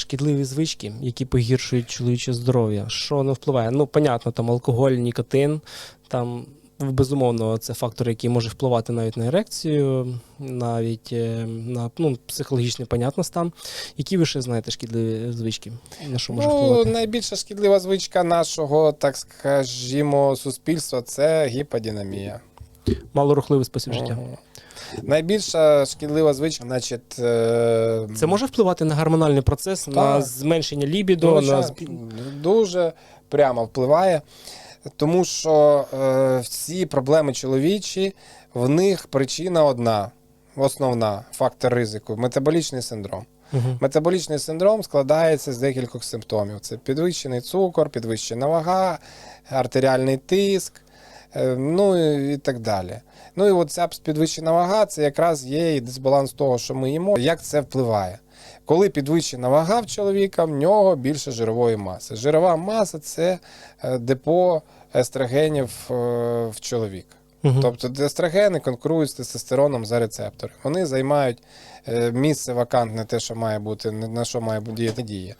шкідливі звички, які погіршують чоловіче здоров'я. Що не впливає? Ну, понятно, там алкоголь, нікотин, там безумовно це фактор, який може впливати навіть на ерекцію, навіть е, на ну, психологічний понятно стан. Які ви ще знаєте шкідливі звички? На що може Ну, впливати? найбільша шкідлива звичка нашого, так скажімо, суспільства це гіподинамія. Малорухливий спосіб життя. Мгм. Найбільша шкідлива звичка, значить, е, Це може впливати на гормональний процес, на Так. зменшення лібідо, дуже, на дуже прямо впливає, тому що е, всі проблеми чоловічі, в них причина одна, основна фактор ризику метаболічний синдром. Мгм. Метаболічний синдром складається з декількох симптомів: це підвищений цукор, підвищена вага, артеріальний тиск, ну і так далі. Ну і от ця підвищена вага це якраз є і дисбаланс того, що ми їмо. Як це впливає? Коли підвищена вага в чоловіка, в нього більше жирової маси. Жирова маса це е, депо естрогенів е, в чоловіка. Мгм. Тобто естрогени конкурують з тестостероном за рецептори. Вони займають е, місце вакантне, те, що має бути, на що має бути діяти дія.